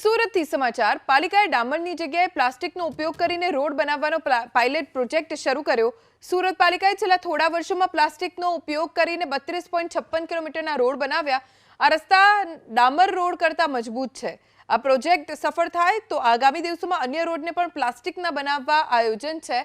સુરતથી સમાચાર. પાલિકાએ ડામરની જગ્યાએ પ્લાસ્ટિકનો ઉપયોગ કરીને રોડ બનાવવાનો પાયલટ પ્રોજેક્ટ શરૂ કર્યો. સુરત પાલિકાએ છેલ્લા થોડા વર્ષોમાં પ્લાસ્ટિકનો ઉપયોગ કરીને બત્રીસ પોઈન્ટ છપ્પન કિલોમીટરના રોડ બનાવ્યા. આ રસ્તા ડામર રોડ કરતાં મજબૂત છે. આ પ્રોજેક્ટ સફળ થાય તો આગામી દિવસોમાં અન્ય રોડને પણ પ્લાસ્ટિકના બનાવવા આયોજન છે.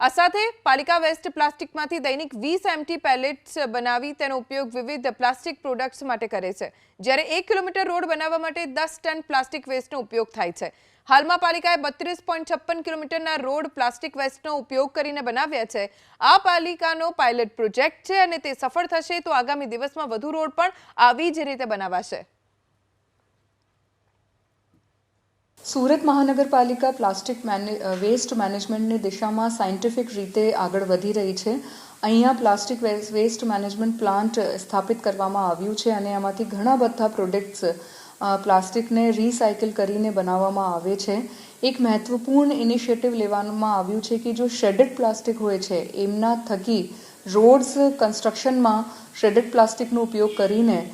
આ સાથે પાલિકા વેસ્ટ પ્લાસ્ટિકમાંથી દૈનિક વીસ એમટી પેલેટ્સ બનાવી તેનો ઉપયોગ વિવિધ પ્લાસ્ટિક પ્રોડક્ટ્સ માટે કરે છે. જ્યારે એક કિલોમીટર રોડ બનાવવા માટે દસ ટન પ્લાસ્ટિક વેસ્ટનો ઉપયોગ થાય છે. હાલમાં પાલિકાએ બત્રીસ પોઈન્ટ છપ્પન કિલોમીટરના રોડ પ્લાસ્ટિક વેસ્ટનો ઉપયોગ કરીને બનાવ્યા છે. આ પાલિકાનો પાયલટ પ્રોજેક્ટ છે અને તે સફળ થશે તો આગામી દિવસમાં વધુ રોડ પણ આવી જ રીતે બનાવાશે. સુરત મહાનગરપાલિકા પ્લાસ્ટિક મેને વેસ્ટ મેનેજમેન્ટની દિશામાં સાયન્ટિફિક રીતે આગળ વધી રહી છે. અહીંયા plastic waste- waste management plant સ્થાપિત કરવામાં આવ્યું છે અને એમાંથી ઘણા બધા પ્રોડક્ટ્સ પ્લાસ્ટિકને રિસાયકલ કરીને બનાવવામાં આવે છે. એક મહત્વપૂર્ણ ઇનિશિયેટિવ લેવામાં આવ્યું છે કે જો શ્રેડેડ પ્લાસ્ટિક હોય છે, એમના થકી રોડ્સ કન્સ્ટ્રક્શનમાં શ્રેડેડ પ્લાસ્ટિકનો ઉપયોગ કરીને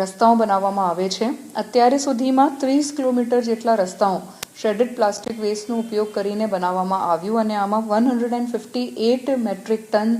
રસ્તાઓ બનાવવામાં આવે છે. અત્યારે સુધીમાં ત્રીસ કિલોમીટર જેટલા રસ્તાઓ શ્રેડેડ પ્લાસ્ટિક વેસ્ટનો ઉપયોગ કરીને બનાવવામાં આવ્યું અને આમાં one hundred and fifty eight metric ton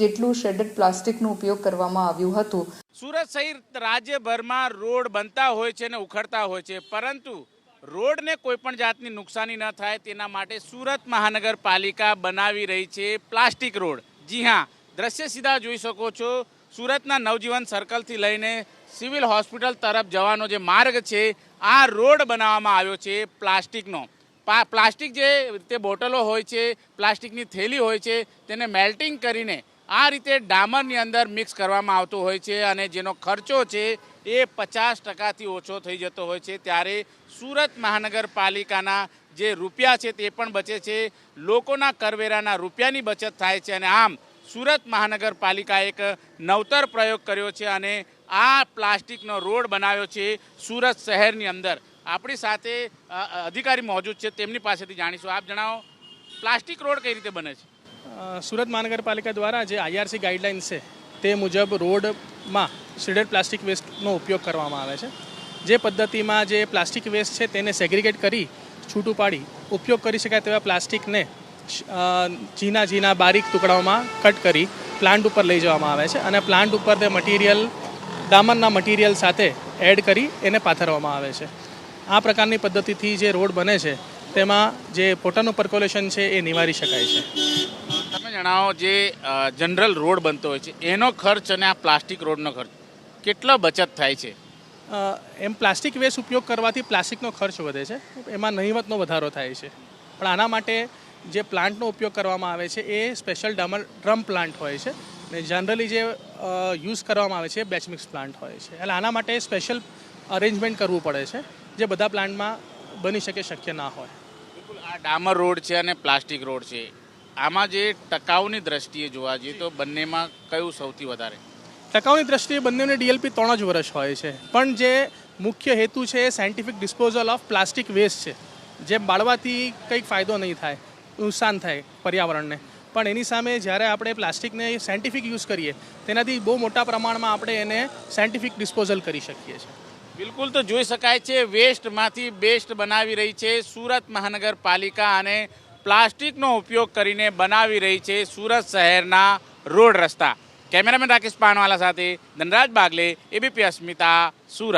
જેટલું શ્રેડેડ પ્લાસ્ટિકનો ઉપયોગ કરવામાં આવ્યું હતું. સુરત સહિત રાજ્યભરમાં રોડ બનતા હોય છે અને ઉખડતા હોય છે, પરંતુ રોડને કોઈ પણ જાતની નુકસાની ન થાય, તેના માટે સુરત મહાનગરપાલિકા બનાવી રહી છે પ્લાસ્ટિક રોડ. જી હા, દ્રશ્ય સીધા જોઈ શકો છો. સુરતના નવજીવન સર્કલથી લઈને સિવિલ હોસ્પિટલ તરફ જવાનો જે માર્ગ છે, આ રોડ બનાવવામાં આવ્યો છે પ્લાસ્ટિકનો. પ્લાસ્ટિક જે તે બોટલો હોય છે, પ્લાસ્ટિકની થેલી હોય છે, તેને મેલ્ટિંગ કરીને આ રીતે ડામરની અંદર મિક્સ કરવામાં આવતું હોય છે અને જેનો ખર્ચો છે એ પચાસ ટકાથી ઓછો થઈ જતો હોય છે. ત્યારે સુરત મહાનગરપાલિકાના જે રૂપિયા છે તે પણ બચે છે. લોકોના કરવેરાના રૂપિયાની બચત થાય છે અને આમ સુરત મહાનગરપાલિકા એક નવતર પ્રયોગ કર્યો છે અને આ પ્લાસ્ટિકનો રોડ બનાવ્યો છે સુરત શહેરની અંદર. આપણી સાથે અધિકારી મોજૂદ છે, તેમની પાસેથી જાણીશું. આપ જણાવો, પ્લાસ્ટિક રોડ કઈ રીતે બને છે? સુરત મહાનગરપાલિકા દ્વારા જે આઈઆરસી ગાઈડલાઇન છે, તે મુજબ રોડમાં શ્રેડેડ પ્લાસ્ટિક વેસ્ટનો ઉપયોગ કરવામાં આવે છે. જે પદ્ધતિમાં જે પ્લાસ્ટિક વેસ્ટ છે, તેને સેગ્રિગેટ કરી, છૂટું પાડી ઉપયોગ કરી શકાય તેવા પ્લાસ્ટિકને ઝીણા ઝીણા બારીક ટુકડાઓમાં કટ કરી પ્લાન્ટ ઉપર લઈ જવામાં આવે છે અને પ્લાન્ટ ઉપર તે મટીરિયલ ડામરના મટીરિયલ સાથે એડ કરી એને પાથરવામાં આવે છે. આ પ્રકારની પદ્ધતિથી જે રોડ બને છે તેમાં જે પોતાનું પર્કોલેશન છે એ નિવારી શકાય છે. તમે જણાવો જે જનરલ રોડ બનતો હોય છે એનો ખર્ચ અને આ પ્લાસ્ટિક રોડનો ખર્ચ કેટલો બચત થાય છે? એમ પ્લાસ્ટિક વેસ્ટ ઉપયોગ કરવાથી પ્લાસ્ટિકનો ખર્ચ વધે છે એમાં નહીવતનો વધારો થાય છે. પણ આના માટે જે પ્લાન્ટનો ઉપયોગ કરવામાં આવે છે એ સ્પેશિયલ ડમર ડ્રમ પ્લાન્ટ હોય છે. ને જનરલી જે યુઝ કરવામાં આવે છે એ બેચ મિક્સ પ્લાન્ટ હોય છે. એટલે આના માટે સ્પેશિયલ અરેન્જમેન્ટ કરવું પડે છે જે બધા પ્લાન્ટમાં બની શકે શક્ય ના હોય. બિલકુલ આ ડામર રોડ છે અને પ્લાસ્ટિક રોડ છે. આમાં જે ટકાઉની દ્રષ્ટિએ જોવા જઈએ તો બંનેમાં કયું સૌથી વધારે? ટકાઉની દ્રષ્ટિએ બંનેને ડીએલપી ત્રણ જ વર્ષ હોય છે. પણ જે મુખ્ય હેતુ છે એ scientific disposal of plastic waste છે. જે બાળવાથી કંઈક ફાયદો નહીં થાય. નુકસાન થાય પર્યાવરણને. પણ એની સામે જ્યારે આપણે પ્લાસ્ટિકને સાયન્ટિફિક યુઝ કરીએ, તેનાથી બહુ મોટા પ્રમાણમાં આપણે એને સાયન્ટિફિક ડિસ્પોઝલ કરી શકીએ છીએ. બિલકુલ તો જોઈ શકાય છે, વેસ્ટમાંથી બેસ્ટ બનાવી રહી છે સુરત મહાનગરપાલિકા અને પ્લાસ્ટિકનો ઉપયોગ કરીને બનાવી રહી છે સુરત શહેરના રોડ રસ્તા. કેમેરામેન રાકેશ પાનવાલા સાથે ધનરાજ બાગલે, એબીપી અસ્મિતા, સુરત.